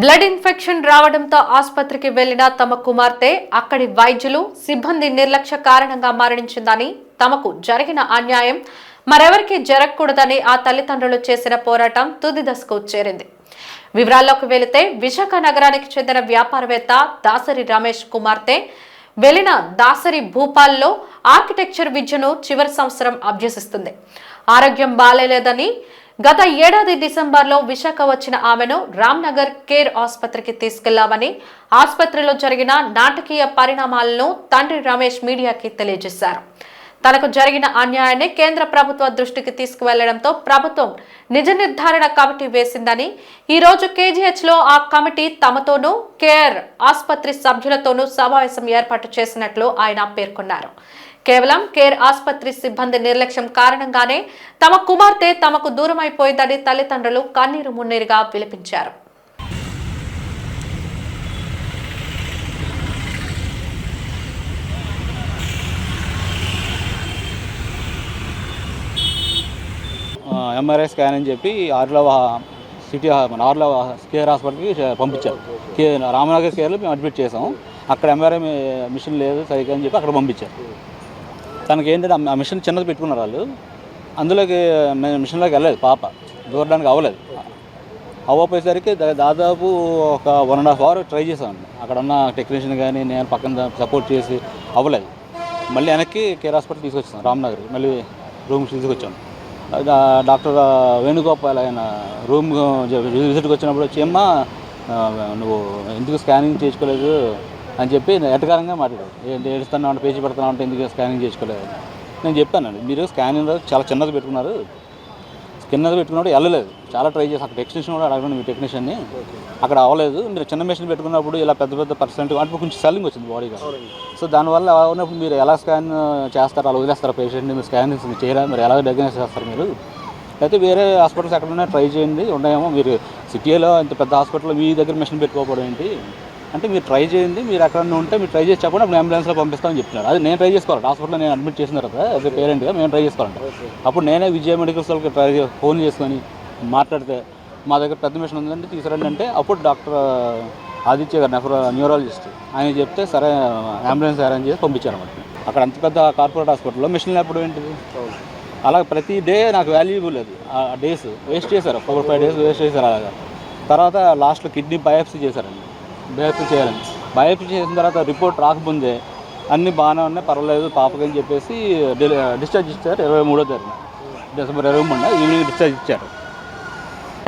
Blood infection రావడంతో ఆసుపత్రికి వెళ్ళిన తమ కుమార్తె అక్కడి వైద్యులు సిబ్బంది నిర్లక్ష్య కారణంగా మరణించిందని తమకు జరిగిన అన్యాయం మరెవరికి జరగకూడదని ఆ తల్లిదండ్రులు చేసిన పోరాటం తుది దశకు చేరింది. వివరాల్లోకి వెళితే విశాఖ నగరానికి చెందిన వ్యాపారవేత్త దాసరి రమేష్ కుమార్తె వెళ్ళిన దాసరి భూపాల్లో ఆర్కిటెక్చర్ విద్యను చివరి సంవత్సరం అభ్యసిస్తుంది. ఆరోగ్యం బాలేదని గత ఏడాది డిసెంబర్లో విశాఖ వచ్చిన ఆమెను రామ్నగర్ కేర్ ఆసుపత్రికి తీసుకెళ్ళామని ఆసుపత్రిలో జరిగిన నాటకీయ పరిణామాలను తండ్రి రమేష్ మీడియాకి తెలియజేశారు. తనకు జరిగిన అన్యాయాన్ని కేంద్ర ప్రభుత్వ దృష్టికి తీసుకువెళ్ళడంతో ప్రభుత్వం నిజ నిర్ధారణ కమిటీ వేసిందని ఈ రోజు కేజీహెచ్లో ఆ కమిటీ తమతోనూ కేర్ ఆసుపత్రి సభ్యులతోనూ సమావేశం ఏర్పాటు చేసినట్లు ఆయన పేర్కొన్నారు. కేవలం కేర్ ఆసుపత్రి సిబ్బంది నిర్లక్ష్యం కారణంగానే తమ కుమార్తె తమకు దూరమైపోయిందని తల్లిదండ్రులు కన్నీరు మున్నీరుగా విలపించారు. ఎంఆర్ఐ స్కాన్ అని చెప్పి ఆర్లవ సిటీ మన ఆర్లో కేర్ హాస్పిటల్కి పంపించారు. కే రామనగర్ కేర్లో మేము అడ్మిట్ చేసాం అక్కడ ఎంఆర్ఐ మిషన్ లేదు సరిగ్గా అని చెప్పి అక్కడ పంపించారు. తనకి ఏంటంటే ఆ మిషన్ చిన్నది పెట్టుకున్నారు వాళ్ళు. అందులోకి మేము మిషన్లోకి వెళ్ళలేదు పాప. దూరడానికి అవ్వలేదు. అవ్వపోయేసరికి దాదాపు ఒక one and half hour try చేశాను అక్కడ ఉన్న టెక్నీషియన్ కానీ నేను పక్కన సపోర్ట్ చేసి అవ్వలేదు. మళ్ళీ వెనక్కి కేర్ హాస్పిటల్ తీసుకొచ్చాను రామ్నగర్ మళ్ళీ రూమ్ తీసుకొచ్చాం. డాక్టర్ వేణుగోపాల్ ఆయన రూమ్ విజిట్కి వచ్చినప్పుడు వచ్చి అమ్మా నువ్వు ఎందుకు స్కానింగ్ చేసుకోలేదు అని చెప్పి ఎటకారంగా మాట్లాడారు ఏంటి ఏడుస్తున్నావు అంటే పేచి పెడుతున్నా అంటే ఎందుకు స్కానింగ్ చేసుకోలేదు? నేను చెప్పానండి మీరు స్కానింగ్ చాలా చిన్నది పెట్టుకున్నారు. చిన్నది పెట్టుకున్నప్పుడు వెళ్ళలేదు. చాలా ట్రై చేసి అక్కడ టెక్నీషియన్ కూడా అడగండి మీ టెక్నీషియన్ని. అక్కడ అవ్వలేదు. మీరు చిన్న మెషిన్ పెట్టుకున్నప్పుడు ఇలా పెద్ద పెద్ద పర్సెంట్ అంటే కొంచెం సెల్లింగ్ వచ్చింది బాడీగా సో దానివల్ల ఉన్నప్పుడు మీరు ఎలా స్కాన్ చేస్తారు అలా వదిలేస్తారు పేషెంట్ని మీరు స్కానింగ్స్ చేయరా? మీరు ఎలా డయాగ్నోస్ చేస్తారు మీరు? అయితే వేరే హాస్పిటల్స్ ఎక్కడైనా ట్రై చేయండి. ఉన్నాయేమో మీరు సిటీలో ఇంత పెద్ద హాస్పిటల్లో మీ దగ్గర మెషిన్ పెట్టుకోకపోవడం ఏంటి? అంటే మీరు ట్రై చేయండి మీరు ఎక్కడన్నా ఉంటే మీరు ట్రై చేసి చెప్పండి అప్పుడు అంబులెన్స్లో పంపిస్తామని చెప్తున్నారు. అది నేను ట్రై చేసుకోవాలి. హాస్పిటల్లో నేను అడ్మిట్ చేసిన తర్వాత యాజ్ పేరెంట్గా మేము ట్రై చేసుకోవాలంట అప్పుడు నేనే విజయ మెడికల్స్ వాళ్ళకి ట్రై ఫోన్ చేసుకొని మాట్లాడితే మా దగ్గర పెద్ద మిషన్ ఉందంటే తీసుకురండి అంటే అప్పుడు డాక్టర్ ఆదిత్య గారు నెఫ్రో న్యూరాలజిస్ట్ ఆయన చెప్తే సరే అంబులెన్స్ అరేంజ్ చేసి పంపించారు అనమాట అక్కడ అంత పెద్ద కార్పొరేట్ హాస్పిటల్లో మిషన్ లేకపోవడం ఏంటిది? అలా ప్రతి డే నాకు వాల్యుబుల్ అది. ఆ డేస్ వేస్ట్ చేశారు. ఫోర్ ఫైవ్ డేస్ వేస్ట్ చేశారు అలాగా. తర్వాత లాస్ట్లో కిడ్నీ బయాప్సీ చేశారండి. బయోప్సీ చేయాలని బయోప్సీ చేసిన తర్వాత రిపోర్ట్ రాకముందే అన్నీ బాగానే ఉన్నాయి పర్వాలేదు పాపకి అని చెప్పేసి డిశ్చార్జ్ ఇచ్చారు ఇరవై మూడో తారీఖు డిసెంబర్ ఇరవై మూడున ఈవినింగ్ డిశ్చార్జ్ ఇచ్చారు.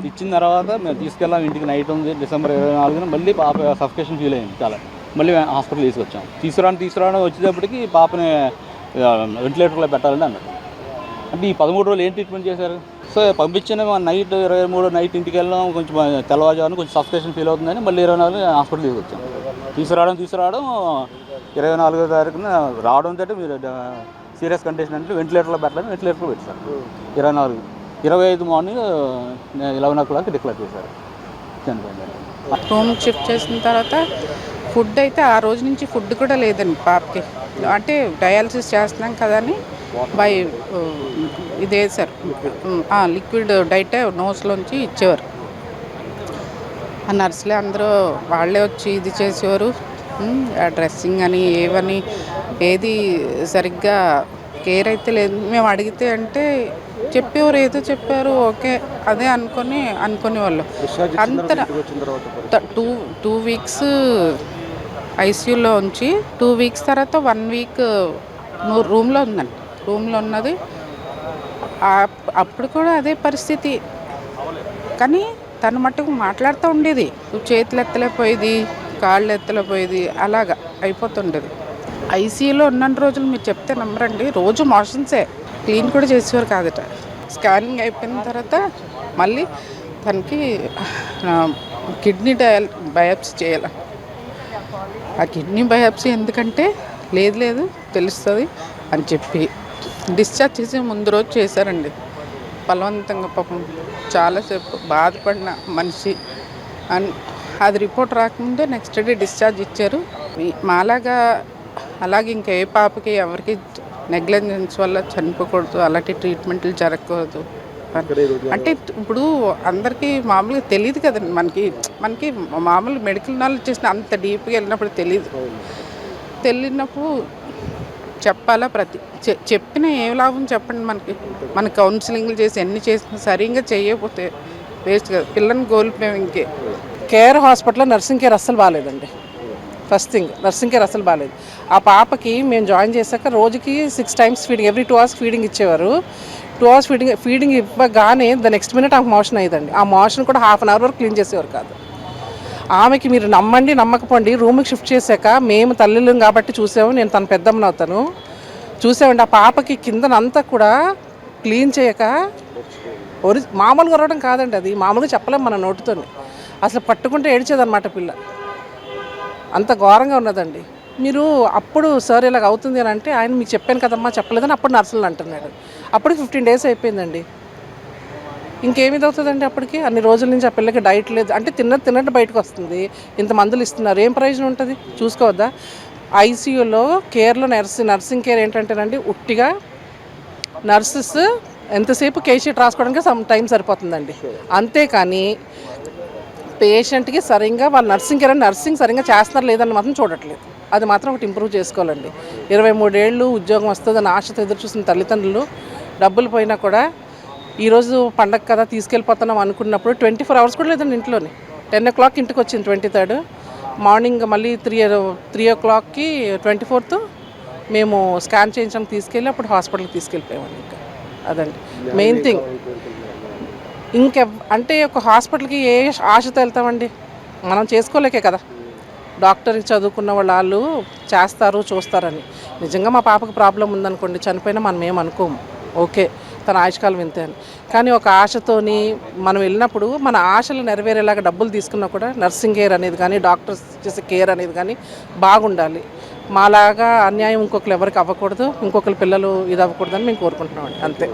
ఇచ్చిన తర్వాత మేము తీసుకెళ్ళాం ఇంటికి నైట్ ఉంది డిసెంబర్ ఇరవై నాలుగున మళ్ళీ పాప సఫికేషన్ ఫీల్ అయింది చాలా. మళ్ళీ హాస్పిటల్ తీసుకొచ్చాం. తీసుకురాని తీసుకురావడం వచ్చేటప్పటికి పాపని వెంటిలేటర్లో పెట్టాలని అన్నారు. అంటే ఈ పదమూడు రోజులు ఏం ట్రీట్మెంట్ చేశారు? సో పంపించిన నైట్ ఇరవై మూడు నైట్ ఇంటికి వెళ్ళాం కొంచెం తెల్లవారుజామున కొంచెం సఫికేషన్ ఫీల్ అవుతుందని మళ్ళీ ఇరవై నాలుగు హాస్పిటల్ తీసుకొచ్చాం తీసుకురావడం తీసుకురావడం ఇరవై నాలుగో తారీఖున రావడం తోటి మీరు సీరియస్ కండిషన్ అంటే వెంటిలేటర్లో పెట్టాలని వెంటిలేటర్లో పెట్టారు. ఇరవై నాలుగు ఇరవై ఐదు morning eleven o'clock declare చేశారు. చనిపోయింది షిఫ్ట్ చేసిన తర్వాత ఫుడ్ అయితే ఆ రోజు నుంచి ఫుడ్ కూడా లేదండి పాపకి. అంటే డయాలసిస్ చేస్తున్నాం కదా అని బై ఇదే సార్. లిక్విడ్ డైట్ నోస్లోంచి ఇచ్చేవారు. ఆ నర్సులే అందరూ వాళ్ళే వచ్చి ఇది చేసేవారు. ఆ డ్రెస్సింగ్ అని ఏవని ఏది సరిగ్గా కేర్ అయితే లేదు. మేము అడిగితే అంటే చెప్పేవారు ఏదో చెప్పారు ఓకే అదే అనుకొని అనుకునే వాళ్ళు అంత టూ టూ వీక్స్ ఐసీయూలో ఉంచి టూ వీక్స్ తర్వాత వన్ వీక్ రూమ్లో ఉందండి రూమ్లో ఉన్నది. అప్పుడు కూడా అదే పరిస్థితి. కానీ తను మట్టుకు మాట్లాడుతూ ఉండేది. నువ్వు చేతులు ఎత్తలేకపోయేది కాళ్ళు ఎత్తలేకపోయేది అలాగా అయిపోతుండేది. ఐసీయూలో ఉన్న రోజులు మీరు చెప్తే నమ్మరండి. రోజు మోషన్సే. క్లీన్ కూడా చేసేవారు కాదట. స్కానింగ్ అయిపోయిన తర్వాత మళ్ళీ తనకి కిడ్నీ డయల్ బయాప్సీ చేయాలి. ఆ కిడ్నీ బయాప్సీ ఎందుకంటే లేదు లేదు తెలుస్తుంది అని చెప్పి డిశ్చార్జ్ చేసి ముందు రోజు చేశారండి. బలవంతంగా పాపం చాలాసేపు బాధపడిన మనిషి. అన్ అది రిపోర్ట్ రాకముందే నెక్స్ట్ డే డిశ్చార్జ్ ఇచ్చారు. మాలాగా అలాగే ఇంకా ఏ పాపకి ఎవరికి నెగ్లెజెన్స్ వల్ల చనిపోకూడదు అలాంటి ట్రీట్మెంట్లు జరగకూడదు. అంటే ఇప్పుడు అందరికీ మామూలుగా తెలియదు కదండి. మనకి మనకి మామూలు మెడికల్ నాలెడ్జ్ చేసిన అంత డీప్గా వెళ్ళినప్పుడు తెలియదు తెలియనప్పుడు చెప్పాలా ప్రతి చె- చెప్పిన ఏ లాభం చెప్పండి మనకి. మన కౌన్సిలింగ్లు చేసి ఎన్ని చేసినా సరిగ్గా చేయకపోతే వేస్ట్ కదా. పిల్లల్ని కోల్పోయాం ఇంకే. కేర్ హాస్పిటల్లో నర్సింగ్ కేర్ అస్సలు బాగాలేదండి. ఫస్ట్ థింగ్ నర్సింగ్ కేర్ అసలు బాగాలేదు. ఆ పాపకి మేము జాయిన్ చేశాక రోజుకి six times feeding every two hours feeding ఇచ్చేవారు. టూ అవర్స్ ఫీడింగ్ ఫీడింగ్ ఇవ్వగానే ద నెక్స్ట్ మినిట్ ఆమెకు మోషన్ అయ్యేదండి. ఆ మోషన్ కూడా హాఫ్ అన్ అవర్ వరకు క్లీన్ చేసేవారు కాదు. ఆమెకి మీరు నమ్మండి నమ్మకపోండి రూమ్కి షిఫ్ట్ చేశాక మేము తల్లిలం కాబట్టి చూసాము నేను తన పెద్దమ్మని అవుతాను. చూసామండి ఆ పాపకి కిందనంతా కూడా క్లీన్ చేయక ఒరి మామూలుగా కొరవడం కాదండి అది మామూలుగా చెప్పలేము మన నోటితోని. అసలు పట్టుకుంటే ఏడ్చేదన్నమాట పిల్ల. అంత ఘోరంగా ఉన్నదండి. మీరు అప్పుడు సార్ ఇలాగ అవుతుంది అని అంటే ఆయన మీకు చెప్పాను కదమ్మా చెప్పలేదని అప్పుడు నర్సులు అంటున్నాడు. అప్పుడు ఫిఫ్టీన్ డేస్ అయిపోయిందండి. ఇంకేమి అవుతుందండి అప్పటికి? అన్ని రోజుల నుంచి ఆ పిల్లకి డైట్ లేదు. అంటే తిన్నది తిన్నట్టు బయటకు వస్తుంది. ఇంత మందులు ఇస్తున్నారు. ఏం ప్రయోజనం ఉంటుంది? చూసుకోవద్దా? ఐసీయూలో కేర్లో నర్సింగ్ నర్సింగ్ కేర్ ఏంటంటేనండి ఉట్టిగా నర్సెస్ ఎంతసేపు కేషీట్ రాసుకోవడానికి సమ్ టైం సరిపోతుందండి. అంతేకాని పేషెంట్కి సరిగ్గా వాళ్ళు నర్సింగ్ కేర్ నర్సింగ్ సరిగ్గా చేస్తున్నారు లేదని మాత్రం చూడట్లేదు. అది మాత్రం ఒకటి ఇంప్రూవ్ చేసుకోవాలండి. ఇరవై మూడేళ్ళు ఉద్యోగం వస్తుందని ఆశతో ఎదురు చూసిన తల్లిదండ్రులు డబ్బులు పోయినా కూడా ఈరోజు పండగ కదా తీసుకెళ్ళిపోతున్నాం అనుకున్నప్పుడు ట్వంటీ ఫోర్ అవర్స్ కూడా లేదండి ఇంట్లోనే. టెన్ ఓ క్లాక్ ఇంటికి వచ్చింది ట్వంటీ థర్డ్. మార్నింగ్ మళ్ళీ త్రీ త్రీ ఓ క్లాక్కి ట్వంటీ ఫోర్త్. మేము స్కాన్ చేయించడానికి తీసుకెళ్ళి అప్పుడు హాస్పిటల్కి తీసుకెళ్ళిపోయామండి ఇంకా. అదండి. Main thing. ఇంకె అంటే ఒక హాస్పిటల్కి ఏ ఆశతో వెళ్తామండి? మనం చేసుకోలేకే కదా. డాక్టర్కి చదువుకున్న వాళ్ళు చేస్తారు చూస్తారని నిజంగా మా పాపకు ప్రాబ్లం ఉందనుకోండి చనిపోయినా మనం ఏమనుకోము ఓకే. తన ఆయుష్కాలం ఇంతే అని. కానీ ఒక ఆశతోని మనం వెళ్ళినప్పుడు మన ఆశలు నెరవేరేలాగా డబ్బులు తీసుకున్నా కూడా నర్సింగ్ కేర్ అనేది కానీ డాక్టర్స్ చేసే కేర్ అనేది కానీ బాగుండాలి. మాలాగా అన్యాయం ఇంకొకరు ఎవరికి అవ్వకూడదు ఇంకొకరి పిల్లలు ఇది అవ్వకూడదని మేము కోరుకుంటున్నామండి. అంతే.